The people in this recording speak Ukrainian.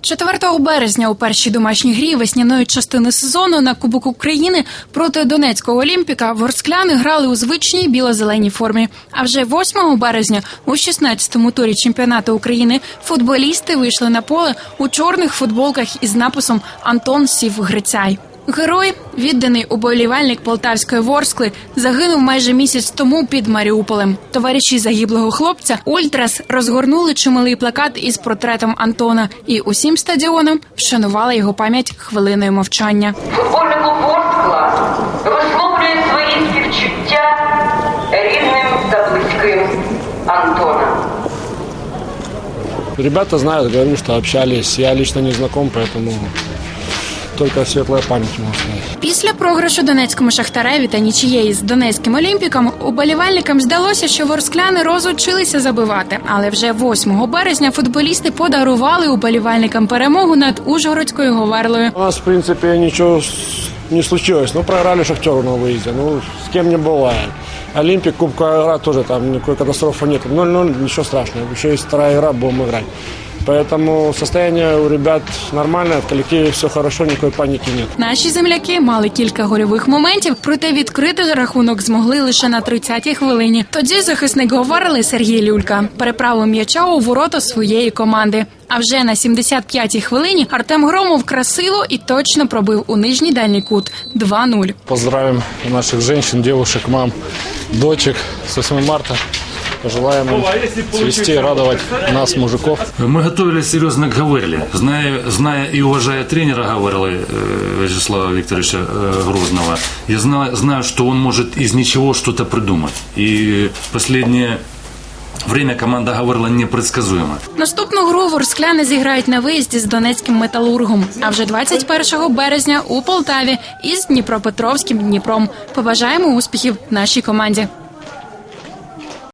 4 березня у першій домашній грі весняної частини сезону на Кубок України проти Донецького Олімпіка ворскляни грали у звичній біло-зеленій формі. А вже 8 березня у 16-му турі чемпіонату України футболісти вийшли на поле у чорних футболках із написом Антон Сів Грицяй. Герой, відданий уболівальник полтавської ворскли, загинув майже місяць тому під Маріуполем. Товариші загиблого хлопця Ультрас розгорнули чималий плакат із портретом Антона і усім стадіоном вшанували його пам'ять хвилиною мовчання. Футбольний клуб Ворскла висловлює свої співчуття рідним та близьким Антона. Ребята знают, говорю, что общались. Я лично не знаком, поэтому только светлая память могу сказать. Після програшу донецькому шахтареві та нічієї з донецьким олімпіком уболівальникам здалося, що ворскляни розучилися забивати. Але вже 8 березня футболісти подарували уболівальникам перемогу над Ужгородською Говерлою. У нас, в принципе, ничего с- не случилось. Ну, проиграли Шахтеру на выезде. Ну, с кем не бывает. Олимпик, Кубка игра тоже там никакой катастрофы нет. 0-0, ничего страшного. Еще есть вторая игра, будем играть. Поэтому состояние у ребят нормальное, в коллективе все хорошо, никакой паники нет. Наші земляки мали кілька гольових моментів, проте відкрити рахунок змогли лише на 30-й хвилині. Тоді захисник говорили Сергій Люлька переправив м'яча у ворота своєї команди. А вже на 75-й хвилині Артем Громов красиво і точно пробив у нижній дальній кут 2-0. Поздравим наших женщин, девушек, мам, дочек с 8 марта. Пожелаем им цвести и радовать нас, мужиков. Мы готовились серьезно к Гаверле. Зная, зная и уважая тренера Гаверлы э, Вячеслава Викторовича э, Грозного, я знаю, знаю, что он может из ничего что-то придумать. И последнее время команда Гаврила непредсказуема. Наступну гру ворскляни зіграють на виїзді з донецьким металургом. А вже 21 березня у Полтаві із Дніпропетровським Дніпром. Побажаємо успіхів нашій команді.